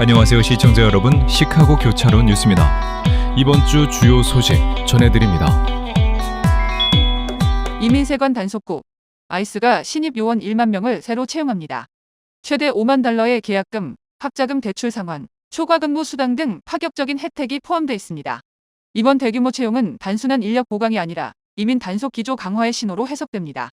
안녕하세요 시청자 여러분 시카고 교차로 뉴스입니다. 이번 주 주요 소식 전해드립니다. 이민세관 단속국 아이스가 신입 요원 1만 명을 새로 채용합니다. 최대 5만 달러의 계약금, 학자금 대출 상환, 초과 근무 수당 등 파격적인 혜택이 포함되어 있습니다. 이번 대규모 채용은 단순한 인력 보강이 아니라 이민 단속 기조 강화의 신호로 해석됩니다.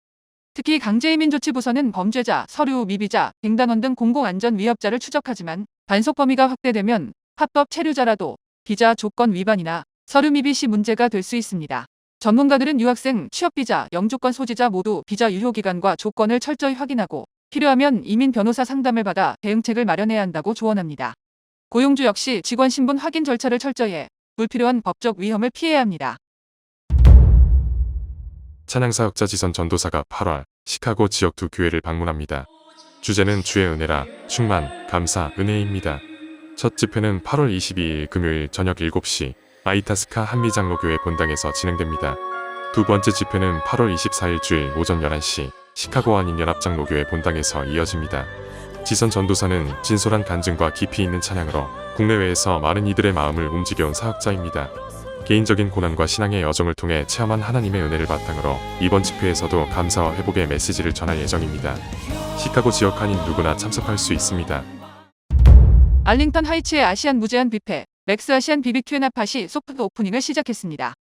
특히 강제이민 조치부서는 범죄자, 서류 미비자, 횡단원 등 공공안전 위협자를 추적하지만 단속 범위가 확대되면 합법 체류자라도 비자 조건 위반이나 서류 미비 시 문제가 될 수 있습니다. 전문가들은 유학생, 취업비자, 영주권 소지자 모두 비자 유효 기간과 조건을 철저히 확인하고 필요하면 이민 변호사 상담을 받아 대응책을 마련해야 한다고 조언합니다. 고용주 역시 직원 신분 확인 절차를 철저히 해 불필요한 법적 위험을 피해야 합니다. 찬양사역자 지선 전도사가 8월 시카고 지역 두 교회를 방문합니다. 주제는 주의 은혜라 충만 감사 은혜입니다. 첫 집회는 8월 22일 금요일 저녁 7시 아이타스카 한미장로교회 본당에서 진행됩니다. 두 번째 집회는 8월 24일 주일 오전 11시 시카고 한인연합장로교회 본당에서 이어집니다. 지선 전도사는 진솔한 간증과 깊이 있는 찬양으로 국내외에서 많은 이들의 마음을 움직여온 사역자입니다. 개인적인 고난과 신앙의 여정을 통해 체험한 하나님의 은혜를 바탕으로 이번 집회에서도 감사와 회복의 메시지를 전할 예정입니다. 시카고 지역 한인 누구나 참석할 수 있습니다. 알링턴 하이츠의 아시안 무제한 뷔페, 맥스 아시안 비비큐 앤 핫팟이 소프트 오프닝을 시작했습니다.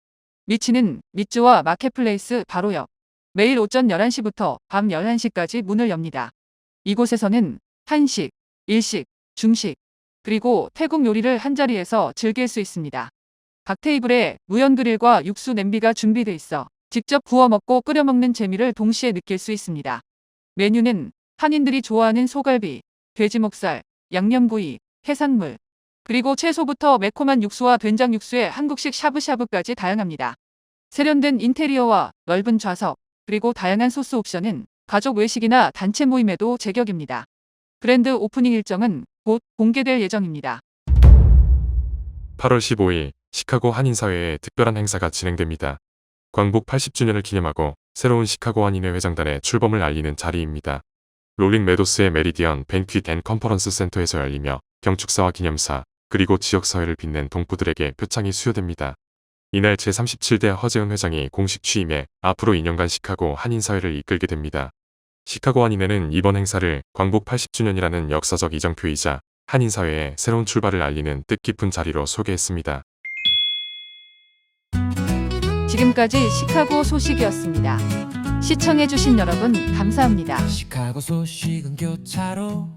위치는 미츠와 마켓플레이스 바로 옆. 매일 오전 11시부터 밤 11시까지 문을 엽니다. 이곳에서는 한식, 일식, 중식, 그리고 태국 요리를 한자리에서 즐길 수 있습니다. 각 테이블에 무연 그릴과 육수 냄비가 준비돼 있어 직접 구워 먹고 끓여 먹는 재미를 동시에 느낄 수 있습니다. 메뉴는 한인들이 좋아하는 소갈비, 돼지 목살, 양념구이, 해산물, 그리고 채소부터 매콤한 육수와 된장 육수에 한국식 샤브샤브까지 다양합니다. 세련된 인테리어와 넓은 좌석, 그리고 다양한 소스 옵션은 가족 외식이나 단체 모임에도 제격입니다. 브랜드 오프닝 일정은 곧 공개될 예정입니다. 8월 15일 시카고 한인사회에 특별한 행사가 진행됩니다. 광복 80주년을 기념하고 새로운 시카고 한인회 회장단의 출범을 알리는 자리입니다. 롤링 메도스의 메리디언 벤퀴트 앤 컨퍼런스 센터에서 열리며 경축사와 기념사 그리고 지역사회를 빛낸 동포들에게 표창이 수여됩니다. 이날 제37대 허재은 회장이 공식 취임해 앞으로 2년간 시카고 한인사회를 이끌게 됩니다. 시카고 한인회는 이번 행사를 광복 80주년이라는 역사적 이정표이자 한인사회의 새로운 출발을 알리는 뜻깊은 자리로 소개했습니다. 지금까지 시카고 소식이었습니다. 시청해주신 여러분 감사합니다. 시카고 소식은 교차로